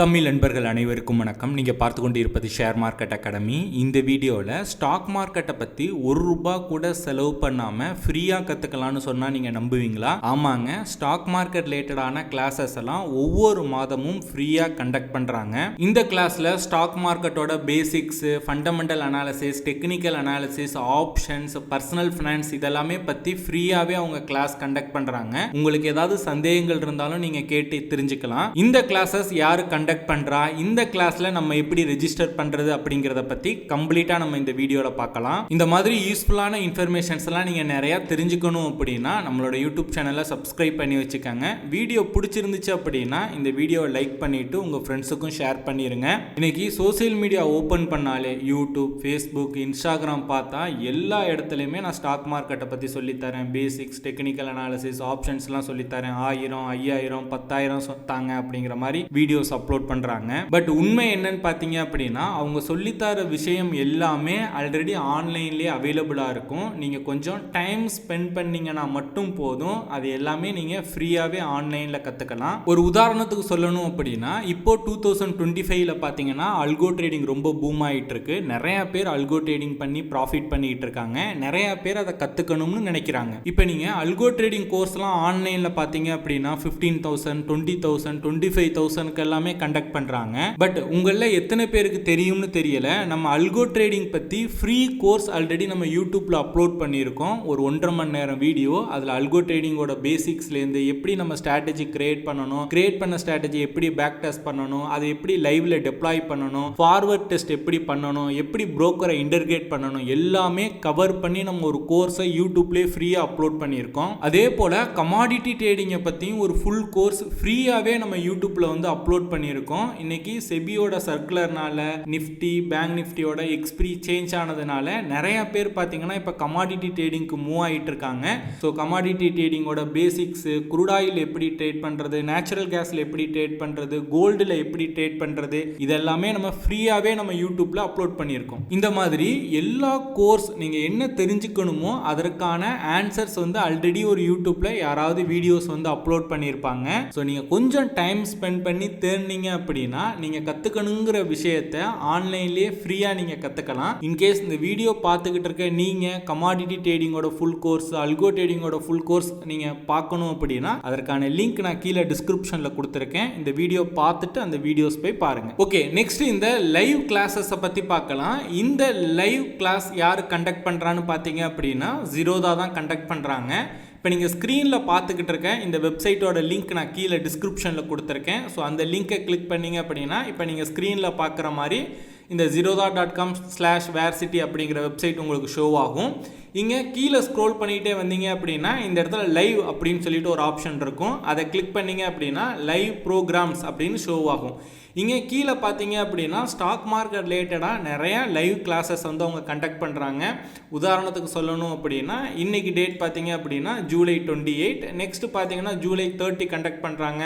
தமிழ் நண்பர்கள் அனைவருக்கும் வணக்கம். நீங்கள் பார்த்து கொண்டு இருப்பது ஷேர் மார்க்கெட் அகாடமி இந்த வீடியோவில் ஸ்டாக் மார்க்கெட்டை பற்றி ஒரு ரூபா கூட செலவு பண்ணாமல் ஃப்ரீயாக கற்றுக்கலாம்னு சொன்னால் நீங்கள் நம்புவீங்களா? ஆமாங்க. ஸ்டாக் மார்க்கெட் ரிலேட்டடான கிளாஸஸ் எல்லாம் ஒவ்வொரு மாதமும் ஃப்ரீயாக கண்டக்ட் பண்ணுறாங்க இந்த கிளாஸில் ஸ்டாக் மார்க்கெட்டோட basics fundamental analysis technical analysis options personal finance இதெல்லாமே பற்றி ஃப்ரீயாகவே அவங்க கிளாஸ் கண்டக்ட் பண்ணுறாங்க உங்களுக்கு ஏதாவது சந்தேகங்கள் இருந்தாலும் நீங்கள் கேட்டு தெரிஞ்சுக்கலாம். இந்த கிளாஸஸ் யார் கண்டக்ட் பண்ணுறா இந்த கிளாஸில் நம்ம எப்படி ரெஜிஸ்டர் பண்ணுறது அப்படிங்கிறத பற்றி கம்ப்ளீட்டாக நம்ம இந்த வீடியோவில் பார்க்கலாம். இந்த மாதிரி யூஸ்ஃபுல்லான இன்ஃபர்மேஷன்ஸ் எல்லாம் நீங்கள் நிறையா தெரிஞ்சுக்கணும் அப்படின்னா நம்மளோட யூடியூப் சேனலை சப்ஸ்கிரைப் பண்ணி வச்சுக்கோங்க. வீடியோ பிடிச்சிருந்துச்சு அப்படின்னா இந்த வீடியோவை லைக் பண்ணிவிட்டு உங்கள் ஃப்ரெண்ட்ஸுக்கும் ஷேர் பண்ணிடுங்க இன்றைக்கி சோஷியல் மீடியா ஓப்பன் பண்ணாலே யூடியூப் ஃபேஸ்புக் இன்ஸ்டாகிராம் பார்த்தா எல்லா இடத்துலையுமே நான் ஸ்டாக் மார்க்கெட்டை பற்றி சொல்லித்தரேன். பேசிக்ஸ் டெக்னிக்கல் அனாலிசிஸ் ஆப்ஷன்ஸ்லாம் சொல்லித்தரேன். ஆயிரம் ஐயாயிரம் பத்தாயிரம் சொத்தாங்க அப்படிங்கிற மாதிரி வீடியோஸ் அப்லோட் பண்ணுறாங்க பட் உண்மை என்னன்னு பார்த்தீங்க அப்படின்னா அவங்க சொல்லித்தர விஷயம் எல்லாமே ஆல்ரெடி ஆன்லைன்லேயே அவைலபிளாக இருக்கும். நீங்கள் கொஞ்சம் டைம் ஸ்பெண்ட் பண்ணீங்கன்னா மட்டும் போதும். அது எல்லாமே நீங்கள் ஃப்ரீயாகவே ஆன்லைனில் கற்றுக்கலாம் ஒரு உதாரணத்துக்கு சொல்லணும் அப்படின்னா இப்போ டூ தௌசண்ட் டுவெண்ட்டி ஃபைவ்ல பார்த்தீங்கன்னா அல்கோ ட்ரேடிங் ரொம்ப பூம் ஆகிட்டு இருக்கு நிறையா பேர் அல்கோ ட்ரேடிங் பண்ணி ப்ராஃபிட் பண்ணிட்டு இருக்காங்க. நிறையா பேர் அதை கற்றுக்கணும்னு நினைக்கிறாங்க. இப்போ நீங்கள் அல்கோ ட்ரேடிங் கோர்ஸ்லாம் ஆன்லைனில் பார்த்தீங்க அப்படின்னா fifteen thousand twenty thousand twenty five தௌசண்ட்க்கு எல்லாமே கண்டக்ட் பண்ணுறாங்க பட் உங்களில் எத்தனை பேருக்கு தெரியும்னு தெரியல. நம்ம அல்கோ ட்ரேடிங் பற்றி ஃப்ரீ கோர்ஸ் ஆல்ரெடி நம்ம யூடியூப்பில் அப்லோட் பண்ணியிருக்கோம். ஒரு ஒன்றரை மணி நேரம் வீடியோ அதில் அல்கோ ட்ரேடிங்கோட பேசிக்ஸ்லேருந்து எப்படி நம்ம ஸ்ட்ராட்டஜி கிரியேட் பண்ணணும். கிரியேட் பண்ண ஸ்ட்ராட்டஜி எப்படி பேக் டெஸ்ட் பண்ணணும். அதை எப்படி லைவ்ல டெப்ளாய் பண்ணணும். ஃபார்வர்ட் டெஸ்ட் எப்படி பண்ணணும். எப்படி புரோக்கரை இன்டர்கிரேட் பண்ணணும். எல்லாமே கவர் பண்ணி நம்ம ஒரு கோர்ஸை யூடியூப்லேயே ஃப்ரீயாக அப்லோட் பண்ணியிருக்கோம். அதே போல் கமாடிட்டி ட்ரேடிங்கை பற்றியும் ஒரு ஃபுல் கோர்ஸ் ஃப்ரீயாகவே நம்ம யூடியூப்பில் வந்து அப்லோட் பண்ணியிருக்கோம் இன்னைக்கு செபியோட சர்க்குலர்னால நிஃப்டி பேங்க் நிஃப்டியோட எக்ஸ்பிரி சேஞ்ச் ஆனதுனால நிறைய பேர் பார்த்தீங்கன்னா இப்போ கமாடிட்டி ட்ரேடிங்க்கு மூவ் ஆகிட்டு இருக்காங்க ஸோ கமாடிட்டி ட்ரேடிங்கோட பேசிக்ஸு குரூடாயில் எப்படி ட்ரேட் பண்ணுறது நேச்சுரல் கேஸில் எப்படி ட்ரேட் பண்ணுறது கோல்டில் எப்படி ட்ரேட் பண்ணுறது இதெல்லாமே நம்ம ஃப்ரீயாகவே நம்ம யூடியூப்பில் அப்லோட் பண்ணியிருக்கோம். இந்த மாதிரி எல்லா கோர்ஸ் நீங்கள் என்ன தெரிஞ்சுக்கணுமோ அதற்கான ஆன்சர்ஸ் வந்து ஆல்ரெடி ஒரு யூடியூப்பில் யாராவது வீடியோஸ் வந்து அப்லோட் பண்ணியிருப்பாங்க. ஸோ நீங்கள் கொஞ்சம் டைம் ஸ்பெண்ட் பண்ணி தேர்னீங்க அப்படின்னா நீங்கள் கற்றுக்கணுங்கிற விஷயத்த ஆன்லைன்லேயே ஃப்ரீயாக நீங்கள் கற்றுக்கலாம் இன்கேஸ் இந்த வீடியோ பார்த்துக்கிட்டு இருக்க நீங்கள் கமாடிட்டி ட்ரேடிங்கோட ஃபுல் கோர்ஸ் அல்கோ ட்ரேடிங்கோட ஃபுல் கோர்ஸ் நீங்கள் பார்க்கணும் அப்படின்னா அதற்கான லிங்க் நான் கீழே டிஸ்கிரிப்ஷனில் கொடுத்துருக்கேன். இந்த வீடியோ பார்த்துட்டு அந்த வீடியோஸ் போய் பாருங்கள் ஓகே நெக்ஸ்ட் இந்த லைவ் கிளாஸஸை பற்றி பார்க்கலாம். இந்த லைவ் கிளாஸ் யார் கண்டக்ட் பண்ணுறான்னு பார்த்தீங்க அப்படின்னா ஜீரோதா தான் கண்டக்ட் பண்ணுறாங்க இப்போ நீங்கள் ஸ்க்ரீனில் பார்த்துக்கிட்டு இருக்கேன். இந்த வெப்சைட்டோட லிங்க் நான் கீழே டிஸ்கிரிப்ஷனில் கொடுத்துருக்கேன். ஸோ அந்த லிங்க்கை கிளிக் பண்ணீங்க அப்படின்னா இப்போ நீங்கள் ஸ்க்ரீனில் பார்க்குற மாதிரி இந்த Zerodha dot com slash varsity அப்படிங்கிற வெப்சைட் உங்களுக்கு ஷோ ஆகும். இங்கே கீழே ஸ்க்ரோல் பண்ணிகிட்டே வந்தீங்க அப்படின்னா இந்த இடத்துல லைவ் அப்படின்னு சொல்லிட்டு ஒரு ஆப்ஷன் இருக்கும். அதை கிளிக் பண்ணீங்க அப்படின்னா லைவ் ப்ரோக்ராம்ஸ் அப்படின்னு ஷோ ஆகும். இங்கே கீழே பார்த்தீங்க அப்படின்னா ஸ்டாக் மார்க்கெட் ரிலேட்டடாக நிறையா லைவ் கிளாஸஸ் வந்து அவங்க கண்டக்ட் பண்ணுறாங்க உதாரணத்துக்கு சொல்லணும் அப்படின்னா இன்றைக்கி டேட் பார்த்தீங்க அப்படின்னா ஜூலை டுவெண்ட்டி எயிட் நெக்ஸ்ட் பார்த்தீங்கன்னா ஜூலை தேர்ட்டி கண்டக்ட் பண்ணுறாங்க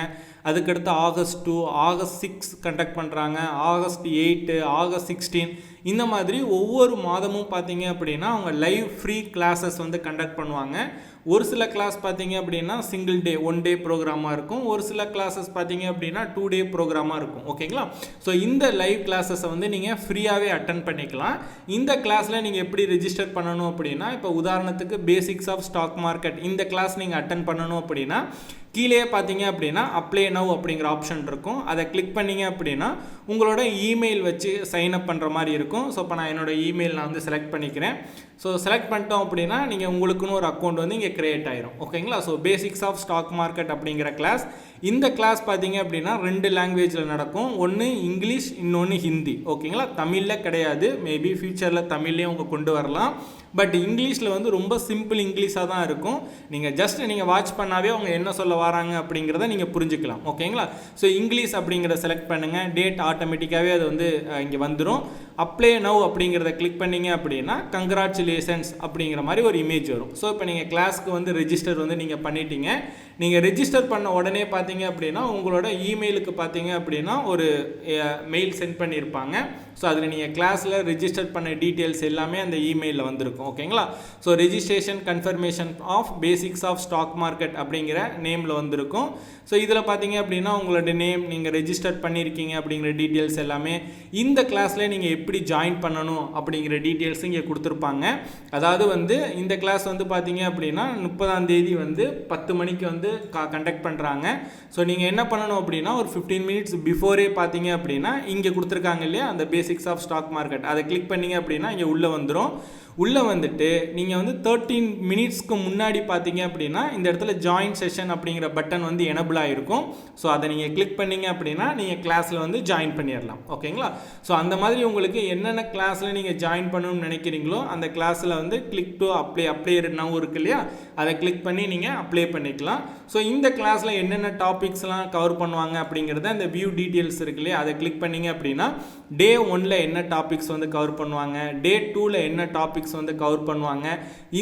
அதுக்கடுத்து August two August six conduct பண்ணுறாங்க ஆகஸ்ட் எயிட்டு ஆகஸ்ட் சிக்ஸ்டீன் இந்த மாதிரி ஒவ்வொரு மாதமும் பார்த்தீங்க அப்படின்னா அவங்க லைவ் ஃப்ரீ கிளாஸஸ் வந்து கண்டக்ட் பண்ணுவாங்க. ஒரு சில கிளாஸ் பார்த்தீங்க அப்படின்னா சிங்கிள் டே ஒன் டே ப்ரோக்ராமாக இருக்கும். ஒரு சில கிளாஸஸ் பார்த்தீங்க அப்படின்னா டூ டே ப்ரோக்ராமாக இருக்கும். ஓகேங்களா? ஸோ இந்த லைவ் கிளாஸஸை வந்து நீங்கள் ஃப்ரீயாகவே அட்டன் பண்ணிக்கலாம். இந்த கிளாஸில் நீங்கள் எப்படி ரிஜிஸ்டர் பண்ணணும் அப்படின்னா இப்போ உதாரணத்துக்கு பேசிக்ஸ் ஆஃப் ஸ்டாக் மார்க்கெட் இந்த கிளாஸ் நீங்கள் அட்டன் பண்ணணும் அப்படின்னா கீழே பார்த்தீங்க அப்படின்னா அப்ளை நவ் அப்படிங்கிற ஆப்ஷன் இருக்கும். அதை கிளிக் பண்ணீங்க அப்படின்னா உங்களோட இமெயில் வச்சு சைன் அப் பண்ணுற மாதிரி இருக்கும். ஸோ இப்போ நான் என்னோட இமெயில் நான் வந்து செலக்ட் பண்ணிக்கிறேன். ஸோ செலக்ட் பண்ணிட்டோம் அப்படின்னா நீங்கள் உங்களுக்குன்னு ஒரு அக்கௌண்ட் வந்து இங்கே க்ரியேட் ஆயிரும். ஓகேங்களா so basics of stock market அப்படிங்கிற கிளாஸ் இந்த கிளாஸ் பார்த்தீங்க அப்படின்னா ரெண்டு லாங்குவேஜில் நடக்கும். ஒன்று இங்கிலீஷ் இன்னொன்று ஹிந்தி. ஓகேங்களா தமிழில் கிடையாது. மேபி ஃப்யூச்சரில் தமிழ்லேயும் அவங்க கொண்டு வரலாம். பட் இங்கிலீஷில் வந்து ரொம்ப சிம்பிள் இங்கிலீஷாக தான் இருக்கும். நீங்கள் ஜஸ்ட் நீங்கள் வாட்ச் பண்ணாவே அவங்க என்ன சொல்ல வராங்க அப்படிங்கிறத நீங்கள் புரிஞ்சுக்கலாம். ஓகேங்களா? ஸோ இங்கிலீஷ் அப்படிங்கிறத செலக்ட் பண்ணுங்கள் டேட் ஆட்டோமேட்டிக்காகவே அது வந்து இங்கே வந்துடும் அப்ளை நவ் அப்படிங்கிறத கிளிக் பண்ணிங்க அப்படின்னா கங்க்ராச்சுலேஷன்ஸ் அப்படிங்கிற மாதிரி ஒரு இமேஜ் வரும். ஸோ இப்போ நீங்கள் கிளாஸ்க்கு வந்து ரெஜிஸ்டர் வந்து நீங்கள் பண்ணிட்டீங்க. நீங்கள் ரெஜிஸ்டர் பண்ண உடனே பார்த்தீங்க அப்படின்னா உங்களோட இமெயிலுக்கு பார்த்தீங்க அப்படின்னா ஒரு மெயில் சென்ட் பண்ணியிருப்பாங்க. ஸோ அதில் நீங்கள் கிளாஸில் ரிஜிஸ்டர் பண்ண டீட்டெயில்ஸ் எல்லாமே அந்த இமெயிலில் வந்திருக்கும். ஓகேங்களா so registration confirmation of basics of stock market அப்படிங்கிற நேமில் வந்திருக்கும். ஸோ இதில் பார்த்தீங்க அப்படின்னா உங்களோட நேம் நீங்கள் ரெஜிஸ்டர் பண்ணியிருக்கீங்க அப்படிங்கிற டீட்டெயில்ஸ் எல்லாமே இந்த கிளாஸில் நீங்கள் எப்படி ஜாயின் பண்ணணும் அப்படிங்கிற டீட்டெயில்ஸ் இங்கே கொடுத்துருப்பாங்க. அதாவது வந்து இந்த கிளாஸ் வந்து பார்த்தீங்க அப்படின்னா முப்பதாம் தேதி வந்து பத்து மணிக்கு வந்து கண்டக்ட் பண்ணுறாங்க ஸோ நீங்கள் என்ன பண்ணணும் அப்படின்னா ஒரு ஃபிஃப்டீன் மினிட்ஸ் பிஃபோரே பார்த்தீங்க அப்படின்னா இங்கே கொடுத்துருக்காங்க இல்லையா அந்த பேசிக்ஸ் ஆஃப் ஸ்டாக் மார்க்கெட் அதை கிளிக் பண்ணீங்க அப்படின்னா இங்கே உள்ளே வந்துடும் உள்ளே வந்துட்டு நீங்கள் வந்து தேர்ட்டீன் மினிட்ஸ்க்கு முன்னாடி பார்த்தீங்க அப்படின்னா இந்த இடத்துல ஜாயின் செஷன் அப்படிங்கிற பட்டன் வந்து எனபிள் ஆகிருக்கும் ஸோ அதை நீங்கள் கிளிக் பண்ணிங்க அப்படின்னா நீங்கள் கிளாஸில் வந்து ஜாயின் பண்ணிடலாம் ஓகேங்களா ஸோ அந்த மாதிரி உங்களுக்கு என்னென்ன கிளாஸில் நீங்கள் ஜாயின் பண்ணணும்னு நினைக்கிறீங்களோ அந்த கிளாஸில் வந்து click to apply apply now இருக்கு இல்லையா? அதை கிளிக் பண்ணி நீங்கள் அப்ளை பண்ணிக்கலாம். ஸோ இந்த கிளாஸில் என்னென்ன டாபிக்ஸ்லாம் கவர் பண்ணுவாங்க அப்படிங்கிறத இந்த வியூ டீட்டெயில்ஸ் இருக்கு இல்லையா? அதை கிளிக் பண்ணீங்க அப்படின்னா டே ஒனில் என்ன டாபிக்ஸ் வந்து கவர் பண்ணுவாங்க? டே டூவில் என்ன டாபிக்ஸ் வந்து கவர் பண்ணுவாங்க.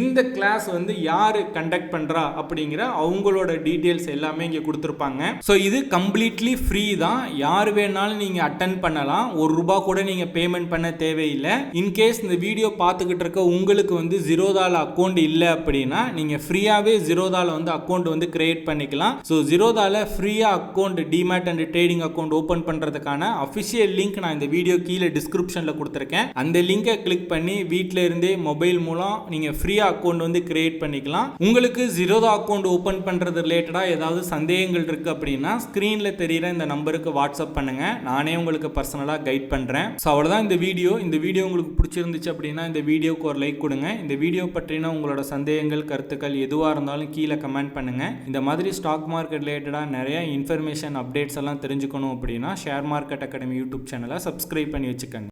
இந்த கிளாஸ் வந்து யார் கண்டக்ட் பண்ணுறா அப்படிங்கிற அவங்களோட டீட்டெயில்ஸ் எல்லாமே இங்கே கொடுத்துருப்பாங்க. ஸோ இது கம்ப்ளீட்லி ஃப்ரீ தான். யார் வேணாலும் நீங்கள் அட்டன் பண்ணலாம். ஒரு ரூபா கூட நீங்கள் பேமெண்ட் பண்ண தேவையில்லை. இன்கேஸ் இந்த வீடியோ பார்த்துக்கிட்டு இருக்க உங்களுக்கு வந்து ஜீரோதால அக்கௌண்ட் இல்லை அப்படின்னா நீங்கள் ஃப்ரீயாகவே ஜீரோதால வந்து அக்கௌண்ட் வந்து கிரியேட் பண்ணிக்கலாம். ஸோ ஜீரோதால ஃப்ரீயாக account demat and trading account open பண்ணுறதுக்கான அஃபிஷியல் லிங்க் நான் இந்த வீடியோ கீழே டிஸ்கிரிப்ஷனில் கொடுத்துருக்கேன். அந்த லிங்கை கிளிக் பண்ணி வீட்டில் இருந்தே மொபைல் மூலம் நீங்கள் ஃப்ரீயாக அக்கௌண்ட் வந்து கிரியேட் பண்ணிக்கலாம். உங்களுக்கு ஜீரோதா அக்கௌண்ட் ஓப்பன் பண்ணுறது ரிலேட்டடாக ஏதாவது சந்தேகங்கள் இருக்குது அப்படின்னா ஸ்க்ரீனில் தெரியிற இந்த நம்பருக்கு வாட்ஸ்அப் பண்ணுங்கள் நானே உங்களுக்கு பர்சனலாக கைட் பண்ணுறேன் ஸோ அவ்வளோதான் இந்த வீடியோ இந்த வீடியோ உங்களுக்கு பிடிச்சிருந்துச்சு அப்படின்னா இந்த வீடியோக்கு ஒரு லைக் கொடுங்க. இந்த வீடியோ பற்றின உங்களோட சந்தேகங்கள் கருத்துக்கள் எதுவாக இருந்தாலும் கீழே கமெண்ட் பண்ணுங்கள் இந்த மாதிரி ஸ்டாக் மார்க்கெட் ரிலேட்டடாக நிறைய இன்ஃபர்மேஷன் அப்டேட்ஸ் எல்லாம் தெரிஞ்சுக்கணும் அப்படின்னா ஷேர் மார்க்கெட் அகாடமி யூடியூப் சேனலை சப்ஸ்கிரைப் பண்ணி வச்சுக்கோங்க.